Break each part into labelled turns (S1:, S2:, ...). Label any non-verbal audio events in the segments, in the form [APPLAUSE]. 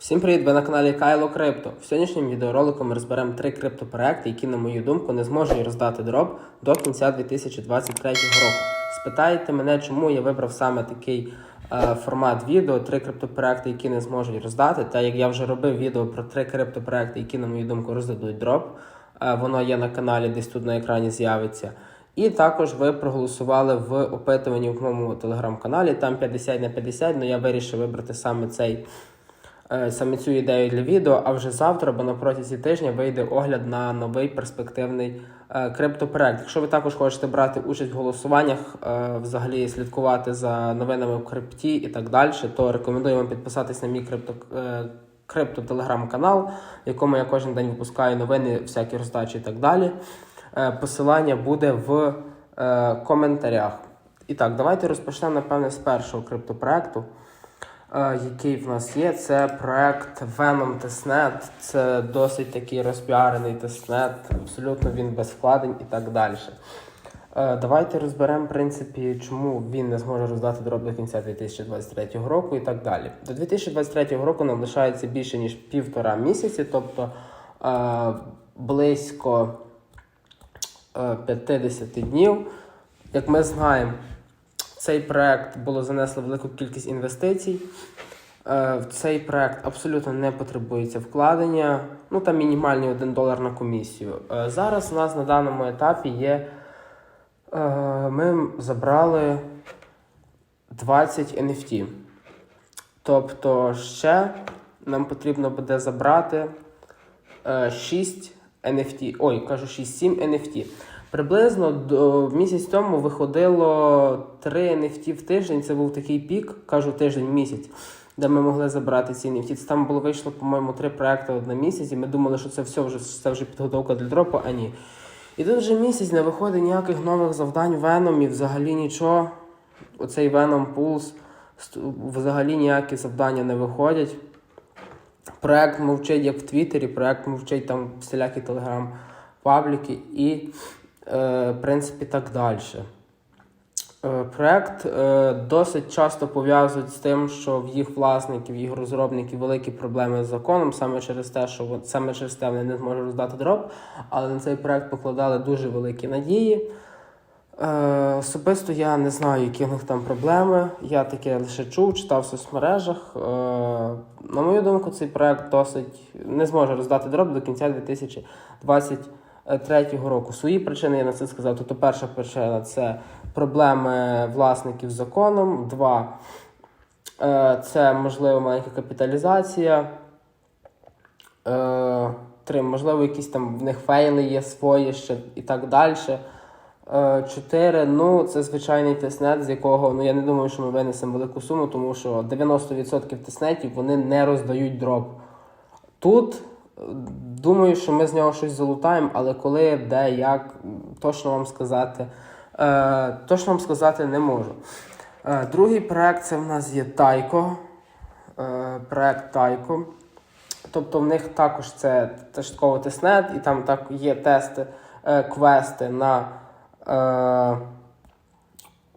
S1: Всім привіт! Ви на каналі Кайло Крипто. В сьогоднішньому відеоролику ми розберемо три криптопроекти, які, на мою думку, не зможуть роздати дроб до кінця 2023 року. Спитаєте мене, чому я вибрав саме такий е, формат відео, три криптопроекти, які не зможуть роздати. Та як я вже робив відео про три криптопроекти, які, на мою думку, роздадуть дроб. Е, воно є на каналі, десь тут на екрані з'явиться. І також ви проголосували в опитуванні в моєму телеграм-каналі. Там 50 на 50, але я вирішив вибрати саме цей саме цю ідею для відео. А вже завтра, або на протязі тижня, вийде огляд на новий перспективний е, криптопроект. Якщо ви також хочете брати участь в голосуваннях, е, взагалі слідкувати за новинами в крипті і так далі, то рекомендую вам підписатись на мій крипто. е, Крипто телеграм-канал, в якому я кожен день випускаю новини, всякі роздачі і так далі. Е, Посилання буде в е, коментарях. І так, давайте розпочнемо, напевне, з першого криптопроекту, е, який в нас є. Це проект Venom Testnet. Це досить такий розпіарений тестнет, абсолютно він без вкладень і так далі. Е, Давайте розберемо, в принципі, чому він не зможе роздати дроб до кінця 2023 року і так далі. До 2023 року нам лишається більше ніж півтора місяці, тобто е, близько е, 50 днів. Як ми знаємо, цей проект було занесло велику кількість інвестицій. Е, В цей проект абсолютно не потребується вкладення, ну там мінімальний 1 долар на комісію. Е, Зараз у нас на даному етапі є. е, Ми забрали 20 NFT. Тобто ще нам потрібно буде забрати е, 6 NFT. Ой, кажу 6-7 NFT. Приблизно до, місяць тому виходило 3 NFT в тиждень. Це був такий пік, кажу тиждень місяць, де ми могли забрати ці NFT. Це Там було вийшло, по-моєму, 3 проекти на місяць, і ми думали, що це все вже це вже підготовка для дропу, а ні. І тут вже місяць не виходить ніяких нових завдань Venom і взагалі нічого. Оцей Pulse ст- взагалі ніякі завдання не виходять. Проект мовчить як в Твіттері, проект мовчить там всілякі телеграм-пабліки і, в принципі, так далі. Е, Проект е, досить часто пов'язують з тим, що в їх власників, їх розробників великі проблеми з законом, саме через те, що саме через те вони не зможуть роздати дроб, але на цей проект покладали дуже великі надії. Е, особисто я не знаю, які в них там проблеми. Я таке лише чув, читав в соцмережах. Е, на мою думку, цей проект досить не зможе роздати дроб до кінця 2023 року. Свої причини я на це сказав. Тобто, перша причина це проблеми власників з законом. Два е, це можливо маленька капіталізація. Е, Три, можливо, якісь там в них фейли є свої ще і так далі. Е, Чотири, ну це звичайний тестнет, з якого ну я не думаю, що ми винесемо велику суму, тому що 90% тестнетів вони не роздають дроп. Тут е, думаю, що ми з нього щось залутаємо, але коли, де, як, точно вам сказати, е, точно вам сказати не можу. Е, другий проект це в нас є Тайко. Е, проект Тайко. Тобто в них також це теж такого тестнет, і там так є тести, е, квести на е,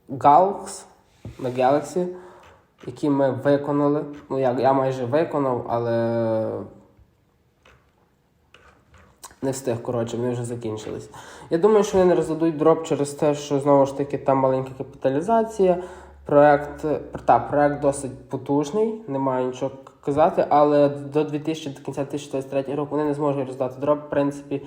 S1: Galaxy, на Galaxy, які ми виконали. Ну, я, я майже виконав, але не встиг, коротше, вони вже закінчились. Я думаю, що вони не роздадуть дроп через те, що знову ж таки там маленька капіталізація. Проект, та, проект досить потужний, немає нічого казати, але до 2000, до кінця 2023 року вони не зможуть роздати дроп. В принципі,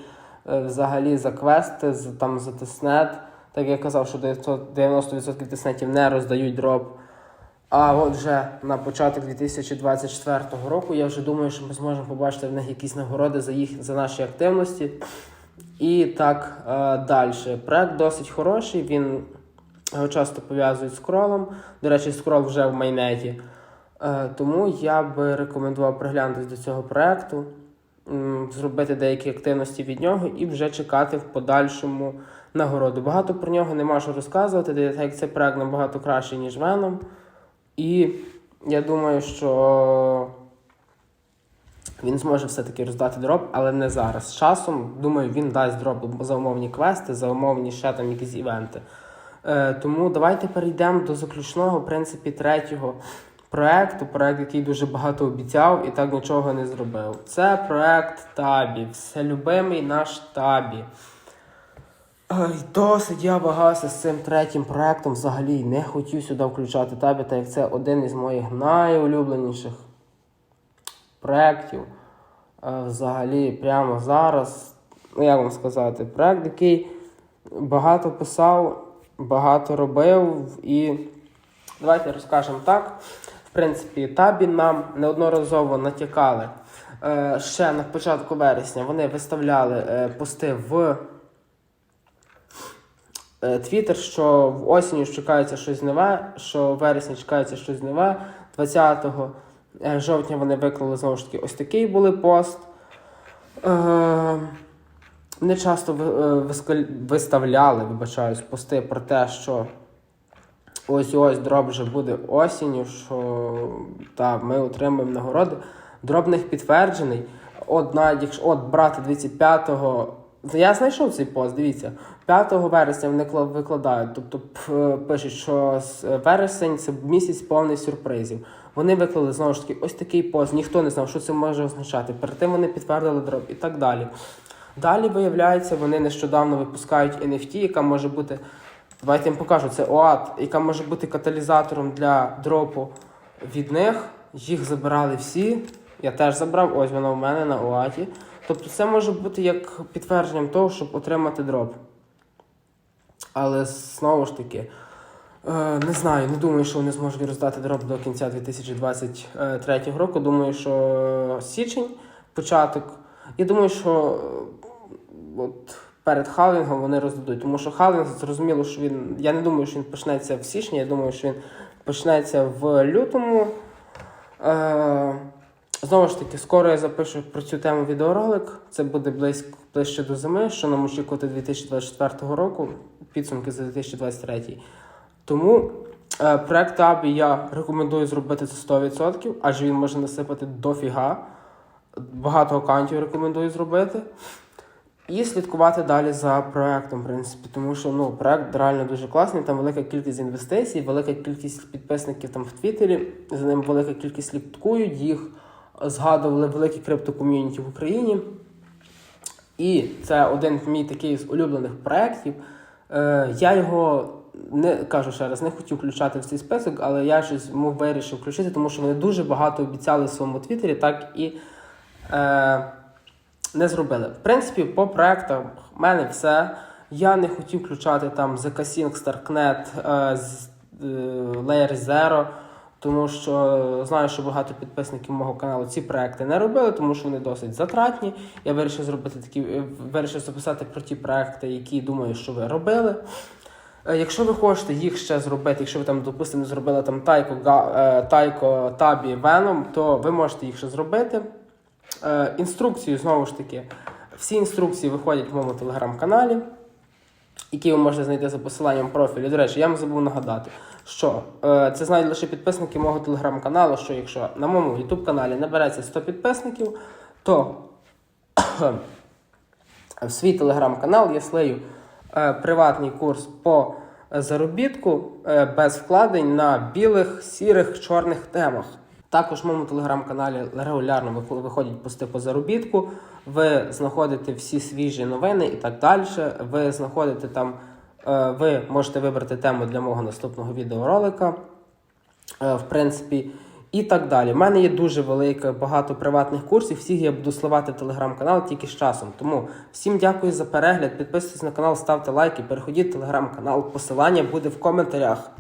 S1: е, взагалі за квести, за, там, за тестнет. Так як я казав, що 900 90% тестнетів не роздають дроп. А от вже на початок 2024 року я вже думаю, що ми зможемо побачити в них якісь нагороди за їх за наші активності. І так е, далі. Проект досить хороший, він його часто пов'язують з кролом. До речі, скрол вже в майнеті. Е, тому я би рекомендував приглянутися до цього проекту, зробити деякі активності від нього і вже чекати в подальшому нагороду. Багато про нього нема що розказувати, так як цей проект набагато кращий, ніж Venom. І я думаю, що він зможе все-таки роздати дроп, але не зараз. З часом, думаю, він дасть дроп за умовні квести, за умовні ще там якісь івенти. Е, тому давайте перейдемо до заключного, в принципі, третього проекту, проект, який дуже багато обіцяв і так нічого не зробив. Це проект Табі, вселюбимий наш Табі. Ой, досить я вагався з цим третім проектом взагалі не хотів сюди включати табі, так як це один із моїх найулюбленіших проєктів. Е, Взагалі, прямо зараз, ну як вам сказати, проект, який багато писав, багато робив і давайте розкажемо так. В принципі, табі нам неодноразово натякали. Е, Ще на початку вересня вони виставляли е, пости в Твіттер, що в осінню чекається щось нове, що в вересні чекається щось нове. 20 е, жовтня вони виклали знову ж таки ось такий були пост. Е, не часто е, виставляли, вибачаюсь, пости про те, що ось ось дроп вже буде осінню, що та, ми отримаємо нагороди. Дроп них підтверджений. От навіть якщо от брати 25-го. Я знайшов цей пост, дивіться. 5 вересня вони кла- викладають, тобто пишуть, що вересень це місяць повний сюрпризів. Вони виклали знову ж таки ось такий пост, ніхто не знав, що це може означати. Перед тим вони підтвердили дроп і так далі. Далі, виявляється, вони нещодавно випускають NFT, яка може бути. Давайте вам покажу, це OAT, яка може бути каталізатором для дропу від них. Їх забирали всі. Я теж забрав, ось воно в мене на OAT. Тобто це може бути як підтвердженням того, щоб отримати дроп. Але знову ж таки, е, не знаю, не думаю, що вони зможуть роздати дроп до кінця 2023 року. Думаю, що січень, початок. Я думаю, що е, от перед халвінгом вони роздадуть, тому що халвінг зрозуміло, що він. Я не думаю, що він почнеться в січні, я думаю, що він почнеться в лютому. Е, Знову ж таки, скоро я запишу про цю тему відеоролик. Це буде близько ближче до зими, що нам очікувати 2024 року, підсумки за 2023. Тому е, проект Абі я рекомендую зробити це 100%, адже він може насипати дофіга. Багато аккаунтів рекомендую зробити. І слідкувати далі за проектом, в принципі, тому що ну, проект реально дуже класний, там велика кількість інвестицій, велика кількість підписників там в Твіттері, за ним велика кількість слідкують, їх згадували великі криптоком'юніті в Україні. І це один мій такий з улюблених проєктів. Е, я його не кажу ще раз, не хотів включати в цей список, але я щось йому вирішив включити, тому що вони дуже багато обіцяли в своєму твіттері, так і е, не зробили. В принципі, по проектах в мене все. Я не хотів включати там The Casing, Starknet, е, е, Layer Zero, тому що знаю, що багато підписників мого каналу ці проекти не робили, тому що вони досить затратні. Я вирішив зробити такі, вирішив записати про ті проекти, які думаю, що ви робили. Е, Якщо ви хочете їх ще зробити, якщо ви там, допустимо, зробили там Тайко, е, Тайко, Табі, Веном, то ви можете їх ще зробити. Е, Інструкцію знову ж таки. Всі інструкції виходять в моєму телеграм-каналі, які ви можете знайти за посиланням профілю. До речі, я вам забув нагадати, що е, це знають лише підписники мого телеграм-каналу. Що якщо на моєму YouTube каналі набереться 100 підписників, то [COUGHS] в свій телеграм-канал я слию е, приватний курс по заробітку е, без вкладень на білих, сірих, чорних темах. Також в моєму телеграм-каналі регулярно вихо- виходять пости по заробітку. Ви знаходите всі свіжі новини і так далі. Ви знаходите там, е, ви можете вибрати тему для мого наступного відеоролика. Е, в принципі, і так далі. У мене є дуже велике багато приватних курсів. Всіх я буду сливати в телеграм-канал тільки з часом. Тому всім дякую за перегляд. Підписуйтесь на канал, ставте лайки, переходіть телеграм-канал. Посилання буде в коментарях.